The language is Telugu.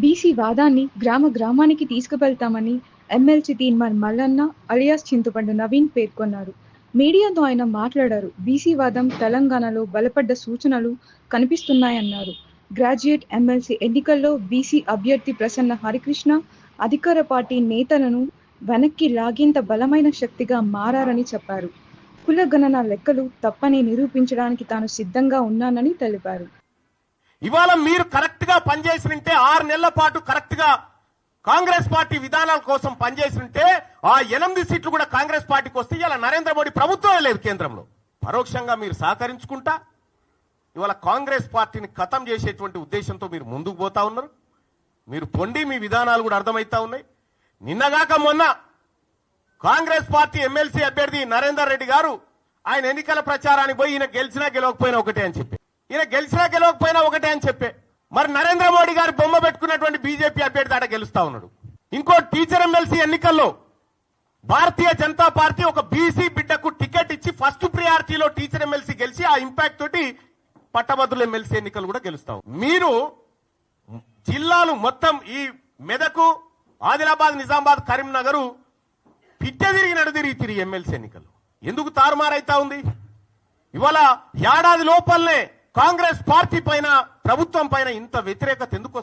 బీసీ వాదాన్ని గ్రామ గ్రామానికి తీసుకువెళ్తామని ఎమ్మెల్సీ తీన్మార్ మల్లన్న అలియాస్ చింతపండు నవీన్ పేర్కొన్నారు. మీడియాతో ఆయన మాట్లాడారు. బీసీ వాదం తెలంగాణలో బలపడ్డ సూచనలు కనిపిస్తున్నాయన్నారు. గ్రాడ్యుయేట్ ఎమ్మెల్సీ ఎన్నికల్లో బీసీ అభ్యర్థి ప్రసన్న హరికృష్ణ అధికార పార్టీ నేతలను వెనక్కి లాగేంత బలమైన శక్తిగా మారారని చెప్పారు. కుల గణన లెక్కలు తప్పని నిరూపించడానికి తాను సిద్ధంగా ఉన్నానని తెలిపారు. ఇవాళ మీరు కరెక్ట్గా పనిచేసినంటే ఆరు నెలల పాటు కరెక్ట్గా కాంగ్రెస్ పార్టీ విధానాల కోసం పనిచేసినంటే ఆ ఎనిమిది సీట్లు కూడా కాంగ్రెస్ పార్టీకి వస్తే ఇలా నరేంద్ర మోడీ ప్రభుత్వమే లేదు కేంద్రంలో. పరోక్షంగా మీరు సహకరించుకుంటా ఇవాళ కాంగ్రెస్ పార్టీని ఖతం చేసేటువంటి ఉద్దేశంతో మీరు ముందుకు పోతా ఉన్నారు. మీరు పొండి మీ విధానాలు కూడా అర్థమైతా ఉన్నాయి. నిన్నగాక మొన్న కాంగ్రెస్ పార్టీ ఎమ్మెల్సీ అభ్యర్థి నరేందర్ రెడ్డి గారు ఆయన ఎన్నికల ప్రచారానికి పోయి ఈయన గెలిచినా గెలవకపోయినా ఒకటే అని చెప్పి ఈయన గెలిచినా గెలవకపోయినా ఒకటే అని చెప్పే. మరి నరేంద్ర మోడీ గారు బొమ్మ పెట్టుకున్నటువంటి బీజేపీ అభ్యర్థి ఆట గెలుస్తా ఉన్నాడు. ఇంకో టీచర్ ఎమ్మెల్సీ ఎన్నికల్లో భారతీయ జనతా పార్టీ ఒక బీసీ బిడ్డకు టికెట్ ఇచ్చి ఫస్ట్ ప్రియారిటీలో టీచర్ ఎమ్మెల్సీ గెలిచి ఆ ఇంపాక్ట్ తోటి పట్టభద్రుల ఎమ్మెల్సీ ఎన్నికలు కూడా గెలుస్తాం. మీరు జిల్లాలు మొత్తం ఈ మెదకు ఆదిలాబాద్ నిజామాబాద్ కరీంనగర్ పిట్ట తిరిగి నడుదిరిగి తిరిగి ఎమ్మెల్సీ ఎన్నికలు. ఎందుకు తారుమారైతా ఉంది? ఇవాళ ఏడాది లోపలనే కాంగ్రెస్ పార్టీ పైన ప్రభుత్వం పైన ఇంత వ్యతిరేకత ఎందుకు